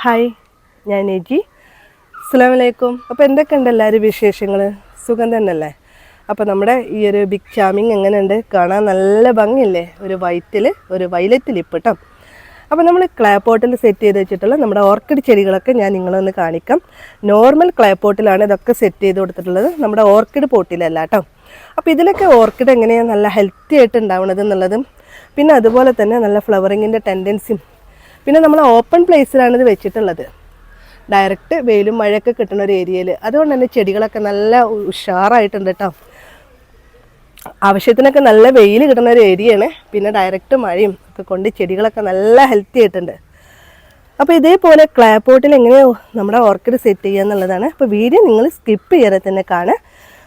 Hi ഞാൻ നെജി. അസ്സാം വലൈക്കും അപ്പോൾ എന്തൊക്കെയുണ്ട് എല്ലാവരും വിശേഷങ്ങൾ സുഖം തന്നെയല്ലേ? അപ്പോൾ നമ്മുടെ ഈ ഒരു ബിഗ് ചാമിങ് എങ്ങനെയുണ്ട്? കാണാൻ നല്ല ഭംഗിയല്ലേ? ഒരു വൈറ്റിൽ ഒരു വയലറ്റിൽ ഇപ്പം കേട്ടോ അപ്പോൾ നമ്മൾ ക്ലേ പോട്ടിൽ സെറ്റ് ചെയ്ത് വെച്ചിട്ടുള്ള നമ്മുടെ ഓർക്കിഡ് ചെടികളൊക്കെ ഞാൻ നിങ്ങളൊന്ന് കാണിക്കാം. നോർമൽ ക്ലേ പോട്ടിലാണ് ഇതൊക്കെ സെറ്റ് ചെയ്ത് കൊടുത്തിട്ടുള്ളത് നമ്മുടെ ഓർക്കിഡ് പോട്ടിലല്ല കേട്ടോ അപ്പോൾ ഇതിലൊക്കെ ഓർക്കിഡ് എങ്ങനെയാണ് നല്ല ഹെൽത്തി ആയിട്ട് ഉണ്ടാവണത് എന്നുള്ളതും പിന്നെ അതുപോലെ തന്നെ നല്ല ഫ്ലവറിങ്ങിന്റെ ടെൻഡൻസിയും പിന്നെ നമ്മൾ ഓപ്പൺ പ്ലേസിലാണ് ഇത് വെച്ചിട്ടുള്ളത്. ഡയറക്റ്റ് വെയിലും മഴയൊക്കെ കിട്ടുന്ന ഒരു ഏരിയയിൽ അതുകൊണ്ട് തന്നെ ചെടികളൊക്കെ നല്ല ഉഷാറായിട്ടുണ്ട് കേട്ടോ ആവശ്യത്തിനൊക്കെ നല്ല വെയിൽ കിട്ടുന്ന ഒരു ഏരിയയാണ്. പിന്നെ ഡയറക്റ്റ് മഴയും ഒക്കെ കൊണ്ട് ചെടികളൊക്കെ നല്ല ഹെൽത്തി ആയിട്ടുണ്ട്. അപ്പോൾ ഇതേപോലെ ക്ലാപ്പോട്ടിൽ പോട്ടിൽ എങ്ങനെയോ നമ്മുടെ ഓർക്കിഡ് സെറ്റ് ചെയ്യുക എന്നുള്ളതാണ്. അപ്പോൾ വീഡിയോ നിങ്ങൾ സ്കിപ്പ് ചെയ്യാതെ തന്നെ കാണുക.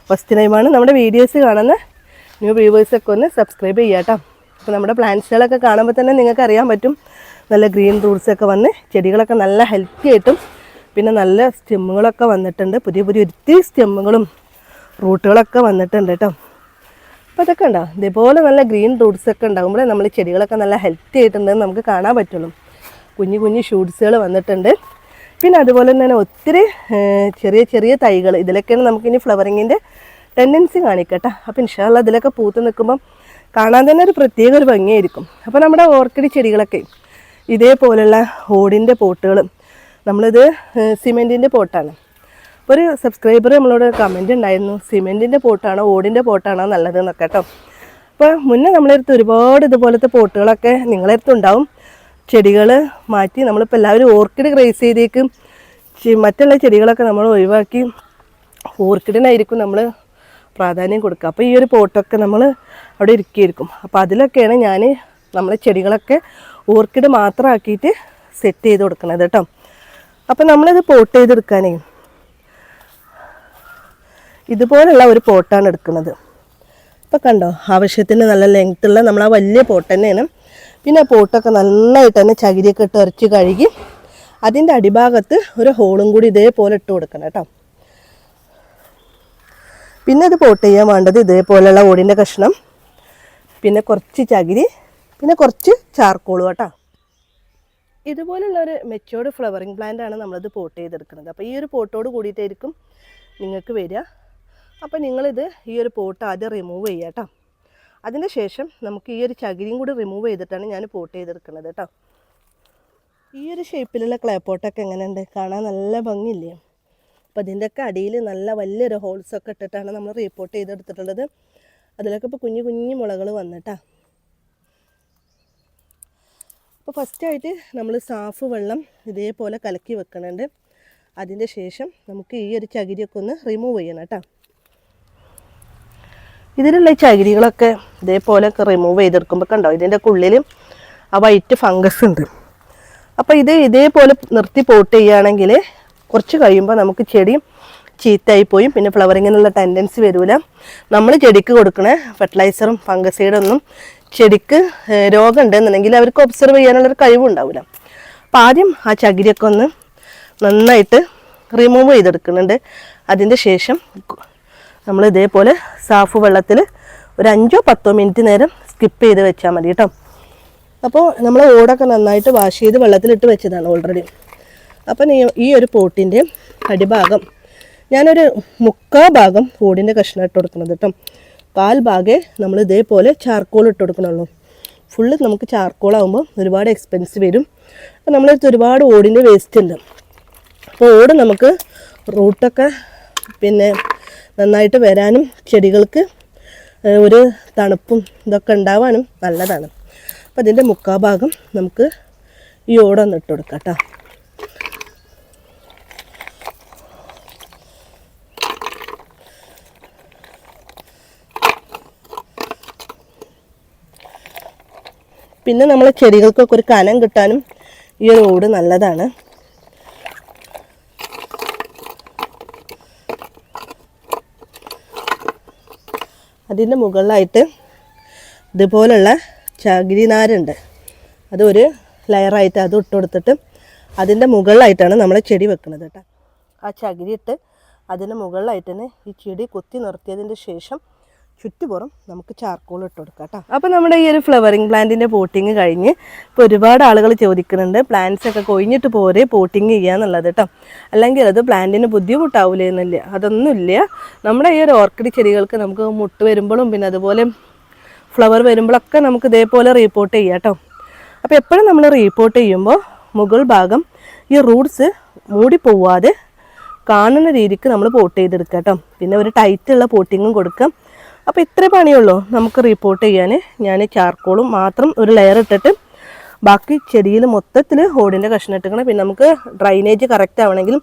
ഫസ്റ്റ് ടൈമാണ് നമ്മുടെ വീഡിയോസ് കാണുന്ന. ന്യൂ വ്യൂവേഴ്സൊക്കെ ഒന്ന് സബ്സ്ക്രൈബ് ചെയ്യാം കേട്ടോ അപ്പോൾ നമ്മുടെ പ്ലാന്റ്സുകളൊക്കെ കാണുമ്പോൾ തന്നെ നിങ്ങൾക്ക് അറിയാൻ പറ്റും. നല്ല ഗ്രീൻ റൂട്ട്സൊക്കെ വന്ന് ചെടികളൊക്കെ നല്ല ഹെൽത്തി ആയിട്ടും പിന്നെ നല്ല സ്റ്റെമ്മുകളൊക്കെ വന്നിട്ടുണ്ട്. പുതിയ പുതിയ ഒത്തിരി സ്റ്റെമ്മുകളും റൂട്ടുകളൊക്കെ വന്നിട്ടുണ്ട് കേട്ടോ അപ്പോൾ അതൊക്കെ ഉണ്ടാവും ഇതേപോലെ നല്ല ഗ്രീൻ റൂട്ട്സൊക്കെ ഉണ്ടാകുമ്പോൾ നമ്മൾ ചെടികളൊക്കെ നല്ല ഹെൽത്തി ആയിട്ടുണ്ടെന്ന് നമുക്ക് കാണാൻ പറ്റുള്ളൂ. കുഞ്ഞു കുഞ്ഞു ഷൂട്ട്സുകൾ വന്നിട്ടുണ്ട്. പിന്നെ അതുപോലെ തന്നെ ഒത്തിരി ചെറിയ ചെറിയ തൈകൾ. ഇതിലൊക്കെയാണ് നമുക്കിനി ഫ്ലവറിങ്ങിന്റെ ടെൻഡൻസി കാണിക്കട്ടെ. അപ്പോൾ ഇൻഷാല്ല ഇതിലൊക്കെ പൂത്ത് നിൽക്കുമ്പം കാണാൻ തന്നെ ഒരു പ്രത്യേക ഒരു ഭംഗിയായിരിക്കും. അപ്പോൾ നമ്മുടെ ഓർക്കിഡ് ചെടികളൊക്കെ ഇതേപോലുള്ള ഓടിന്റെ പോട്ടുകളും നമ്മളിത് സിമെന്റിന്റെ പോട്ടാണ്. ഒരു സബ്സ്ക്രൈബർ നമ്മളോട് കമന്റ് ഉണ്ടായിരുന്നു സിമെന്റിന്റെ പോട്ടാണോ ഓടിന്റെ പോട്ടാണോ നല്ലതെന്നൊക്കെ കേട്ടോ അപ്പോൾ മുന്നേ നമ്മളെടുത്ത് ഒരുപാട് ഇതുപോലത്തെ പോട്ടുകളൊക്കെ നിങ്ങളെ അടുത്ത് ഉണ്ടാവും. ചെടികൾ മാറ്റി നമ്മളിപ്പോൾ എല്ലാവരും ഓർക്കിഡ് ക്രേസ് ചെയ്തേക്കും. മറ്റുള്ള ചെടികളൊക്കെ നമ്മൾ ഒഴിവാക്കി ഓർക്കിഡിനായിരിക്കും നമ്മൾ പ്രാധാന്യം കൊടുക്കുക. അപ്പോൾ ഈ ഒരു പോട്ടൊക്കെ നമ്മൾ അവിടെ ഇരിക്കിയിരിക്കും. അപ്പോൾ അതിലൊക്കെയാണ് ഞാൻ നമ്മളെ ചെടികളൊക്കെ ഓർക്കിഡ് മാത്രമാക്കിയിട്ട് സെറ്റ് ചെയ്ത് കൊടുക്കണത് കേട്ടോ. അപ്പം നമ്മളിത് പോട്ട് ചെയ്തെടുക്കാനേ. ഇതുപോലുള്ള ഒരു പോട്ടാണ് എടുക്കുന്നത്. ഇപ്പം കണ്ടോ ആവശ്യത്തിന് നല്ല ലെങ്ത്തുള്ള നമ്മൾ ആ വലിയ പോട്ട് തന്നെയാണ്. പിന്നെ ആ പോട്ടൊക്കെ നന്നായിട്ട് തന്നെ ചകിരിയൊക്കെ ഇട്ട് ഇറച്ചി കഴുകി അതിന്റെ അടിഭാഗത്ത് ഒരു ഹോളും കൂടി ഇതേപോലെ ഇട്ട് കൊടുക്കണം കേട്ടോ. പിന്നെ അത് പോട്ട് ചെയ്യാൻ വേണ്ടത് ഇതേപോലെയുള്ള ഓടിന്റെ കഷ്ണം. പിന്നെ കുറച്ച് ചകിരി പിന്നെ കുറച്ച് ചാർക്കോളും കേട്ടോ. ഇതുപോലുള്ള ഒരു മെച്ചോർഡ് ഫ്ലവറിങ് പ്ലാന്റ് ആണ് നമ്മളിത് പോട്ട് ചെയ്തെടുക്കുന്നത്. അപ്പോൾ ഈ ഒരു പോട്ടോട് കൂടിയിട്ടായിരിക്കും നിങ്ങൾക്ക് വരിക. അപ്പോൾ നിങ്ങളിത് ഈ ഒരു പോട്ട് ആദ്യം റിമൂവ് ചെയ്യുക കേട്ടോ. അതിന് ശേഷം നമുക്ക് ഈ ഒരു ചകിരിയും കൂടി റിമൂവ് ചെയ്തിട്ടാണ് ഞാൻ പോട്ട് ചെയ്തെടുക്കുന്നത് കേട്ടോ. ഈ ഒരു ഷേപ്പിലുള്ള ക്ലേപ്പോട്ടൊക്കെ എങ്ങനെയുണ്ട്? കാണാൻ നല്ല ഭംഗിയില്ലേ? അപ്പോൾ ഇതിന്റെയൊക്കെ അടിയിൽ നല്ല വലിയൊരു ഹോൾസൊക്കെ ഇട്ടിട്ടാണ് നമ്മൾ റീപ്പോർട്ട് ചെയ്തെടുത്തിട്ടുള്ളത്. അതിലൊക്കെ ഇപ്പോൾ കുഞ്ഞു കുഞ്ഞു മുളകൾ വന്നിട്ടാ അപ്പോൾ ഫസ്റ്റായിട്ട് നമ്മൾ സാഫ് വെള്ളം ഇതേപോലെ കലക്കി വെക്കണുണ്ട്. അതിന്റെ ശേഷം നമുക്ക് ഈ ഒരു ചകിരിയൊക്കെ ഒന്ന് റിമൂവ് ചെയ്യണം കേട്ടോ. ഇതിലുള്ള ചകിരികളൊക്കെ ഇതേപോലെയൊക്കെ റിമൂവ് ചെയ്തെടുക്കുമ്പോൾ കണ്ടോ ഇതിന്റെ ഉള്ളിൽ ആ വൈറ്റ് ഫംഗസ് ഉണ്ട്. അപ്പോൾ ഇത് ഇതേപോലെ നിർത്തി പോട്ട് ചെയ്യുകയാണെങ്കിൽ കുറച്ച് കഴിയുമ്പോൾ നമുക്ക് ചെടി ചീത്തയായി പിന്നെ ഫ്ലവറിങ്ങിനുള്ള ടെൻഡൻസി വരില്ല. നമ്മൾ ചെടിക്ക് കൊടുക്കണ ഫെർട്ടിലൈസറും ഫംഗസൈഡൊന്നും ചെടിക്ക് രോഗം ഉണ്ടെന്നുണ്ടെങ്കിൽ അവർക്ക് ഒബ്സർവ് ചെയ്യാനുള്ളൊരു കഴിവുണ്ടാവില്ല. അപ്പം ആദ്യം ആ ചകിരിയൊക്കെ ഒന്ന് നന്നായിട്ട് റിമൂവ് ചെയ്തെടുക്കുന്നുണ്ട്. അതിന്റെ ശേഷം നമ്മൾ ഇതേപോലെ സാഫ് വെള്ളത്തിൽ ഒരു അഞ്ചോ പത്തോ മിനിറ്റ് നേരം സ്കിപ്പ് ചെയ്ത് വെച്ചാൽ മതി കേട്ടോ അപ്പോൾ നമ്മൾ ഓടൊക്കെ നന്നായിട്ട് വാഷ് ചെയ്ത് വെള്ളത്തിലിട്ട് വെച്ചതാണ് ഓൾറെഡി അപ്പം ഈ ഒരു പോട്ടിന്റെ അടിഭാഗം ഞാനൊരു മുക്കാ ഭാഗം ഓടിന്റെ കഷ്ണം ഇട്ട് കൊടുക്കുന്നത് കേട്ടോ കാൽ ഭാഗേ നമ്മൾ ഇതേപോലെ ചാർക്കോൾ ഇട്ട് കൊടുക്കണുള്ളൂ. ഫുള്ള് നമുക്ക് ചാർക്കോൾ ആകുമ്പോൾ ഒരുപാട് എക്സ്പെൻസ് വരും. അപ്പോൾ നമ്മളടുത്ത് ഒരുപാട് ഓടിന്റെ വേസ്റ്റ് ഉണ്ട്. അപ്പോൾ ഓട് നമുക്ക് റൂട്ടൊക്കെ പിന്നെ നന്നായിട്ട് വരാനും ചെടികൾക്ക് ഒരു തണുപ്പും ഇതൊക്കെ ഉണ്ടാവാനും നല്ലതാണ്. അപ്പോൾ അതിന്റെ മുക്കാഭാഗം നമുക്ക് ഈ ഓടൊന്നിട്ട് കൊടുക്കാം കേട്ടോ പിന്നെ നമ്മളെ ചെടികൾക്കൊക്കെ ഒരു കനം കിട്ടാനും ഈ ഒരു ഓട് നല്ലതാണ്. അതിന്റെ മുകളിലായിട്ട് ഇതുപോലുള്ള ചകിരി നാരുണ്ട്. അതൊരു ലെയറായിട്ട് അത് ഇട്ട് കൊടുത്തിട്ട് അതിന്റെ മുകളിലായിട്ടാണ് നമ്മൾ ചെടി വെക്കുന്നത് കേട്ടോ. ആ ചകിരി ഇട്ട് മുകളിലായിട്ട് തന്നെ ഈ ചെടി കുത്തി നിർത്തിയതിന്റെ ശേഷം ചുറ്റുപുറം നമുക്ക് ചാർക്കോൾ ഇട്ട് കൊടുക്കാം കേട്ടോ. അപ്പോൾ നമ്മുടെ ഈ ഒരു ഫ്ലവറിങ് പ്ലാന്റിന്റെ പോട്ടിങ് കഴിഞ്ഞ് ഇപ്പോൾ ഒരുപാട് ആളുകൾ ചോദിക്കുന്നുണ്ട് പ്ലാന്റ്സ് ഒക്കെ കൊഴിഞ്ഞിട്ട് പോരെ പോട്ടിങ് ചെയ്യാന്നുള്ളത് കേട്ടോ. അല്ലെങ്കിൽ അത് പ്ലാന്റിന് ബുദ്ധിമുട്ടാവില്ല എന്നില്ല. അതൊന്നുമില്ല നമ്മുടെ ഈ ഒരു ഓർക്കിഡ് ചെടികൾക്ക് നമുക്ക് മുട്ട് വരുമ്പോഴും പിന്നെ അതുപോലെ ഫ്ലവർ വരുമ്പോഴൊക്കെ നമുക്ക് ഇതേപോലെ റീപ്പോർട്ട് ചെയ്യാം കേട്ടോ. അപ്പോൾ എപ്പോഴും നമ്മൾ റീപ്പോർട്ട് ചെയ്യുമ്പോൾ മുകൾ ഭാഗം ഈ റൂട്ട്സ് മൂടി പോവാതെ കാണുന്ന രീതിക്ക് നമ്മൾ പോട്ട് ചെയ്തെടുക്കാം കേട്ടോ. പിന്നെ ഒരു ടൈറ്റുള്ള പോട്ടിങ്ങും കൊടുക്കാം അപ്പോൾ ഇത്രേ പണിയുള്ളൂ. നമുക്ക് റിപ്പോർട്ട് ചെയ്യാൻ ഞാൻ ചാർക്കോളും മാത്രം ഒരു ലെയർ ഇട്ടിട്ട് ബാക്കി ചെടിയിൽ മൊത്തത്തിൽ ഓടിന്റെ കഷ്ണം ഇട്ടിക്കണം പിന്നെ നമുക്ക് ഡ്രൈനേജ് കറക്റ്റ് ആവണമെങ്കിലും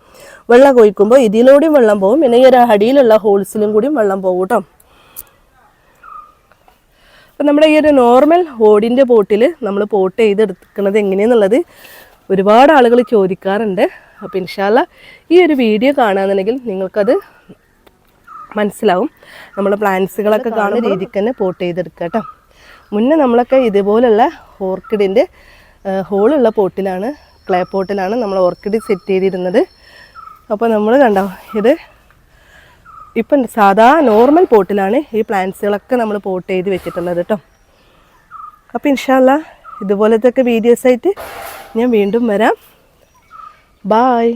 വെള്ളം കൊയ്ക്കുമ്പോൾ ഇതിലൂടെയും വെള്ളം പോകും. പിന്നെ ഈ ഒരു അടിയിലുള്ള ഹോൾസിലും കൂടിയും വെള്ളം പോകും കേട്ടോ അപ്പം നമ്മുടെ ഈ ഒരു നോർമൽ ഓടിന്റെ പോട്ടിൽ നമ്മൾ പോട്ട് ചെയ്തെടുക്കുന്നത് എങ്ങനെയെന്നുള്ളത് ഒരുപാട് ആളുകൾ ചോദിക്കാറുണ്ട്. അപ്പോൾ ഇൻഷാല്ല ഈ ഒരു വീഡിയോ കാണുകയാണെന്നുണ്ടെങ്കിൽ നിങ്ങൾക്കത് മനസ്സിലാവും. നമ്മൾ പ്ലാന്റ്സുകളൊക്കെ കാണുന്ന രീതിക്ക് തന്നെ പോട്ട് ചെയ്തെടുക്കുക കേട്ടോ. മുന്നേ നമ്മളൊക്കെ ഇതുപോലുള്ള ഓർക്കിഡിന്റെ ഹോളുള്ള പോട്ടിലാണ് ക്ലേ പോട്ടിലാണ് നമ്മൾ ഓർക്കിഡ് സെറ്റ് ചെയ്തിരുന്നത്. അപ്പോൾ നമ്മൾ കണ്ടോ ഇത് ഇപ്പം സാധാ നോർമൽ പോട്ടിലാണ് ഈ പ്ലാന്റ്സുകളൊക്കെ നമ്മൾ പോട്ട് ചെയ്ത് വെച്ചിട്ടുള്ളത് കേട്ടോ. അപ്പോൾ ഇൻഷാല്ല ഇതുപോലത്തെ ഒക്കെ വീഡിയോസായിട്ട് ഞാൻ വീണ്ടും വരാം. ബായ്.